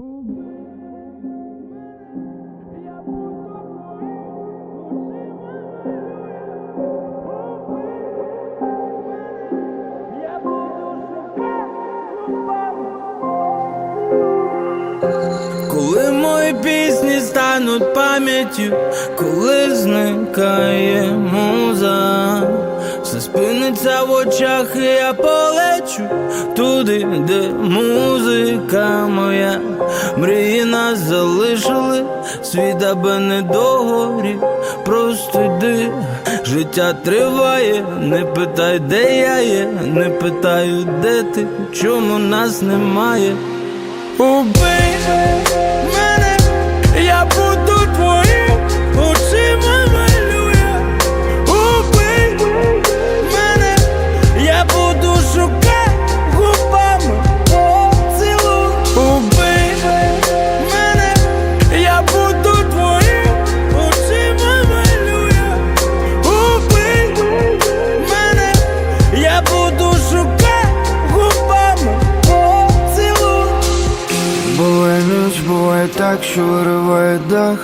Коли мої пісні стануть пам'яттю, коли зникає муза, все в очах, і я полечу туди, де музика моя. Мрії нас залишили, світ аби не догорів, просто йди, життя триває, не питай, де я є, не питаю, де ти, чому нас немає. Убий що вириває дах.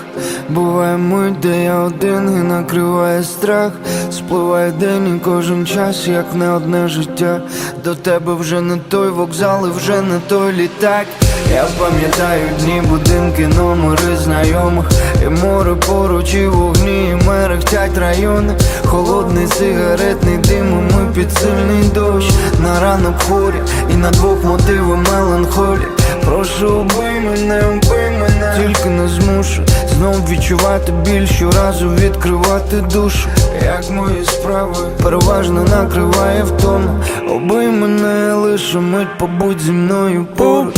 Буває мить, де я один і накриває страх. Спливає день і кожен час, як не одне життя. До тебе вже не той вокзал і вже не той літак. Я пам'ятаю дні, будинки, номери знайомих. І море поруч, і вогні, і мерехтять райони. Холодний сигаретний дим, і ми під сильний дощ. На ранок хворі, і на двох мотиви меланхолії Прошу убий мене, убий Тільки не змушу Знов відчувати біль, щоразу відкривати душу. Як мої справи переважно накриває втома. Обий мене лише мить, побудь зі мною поруч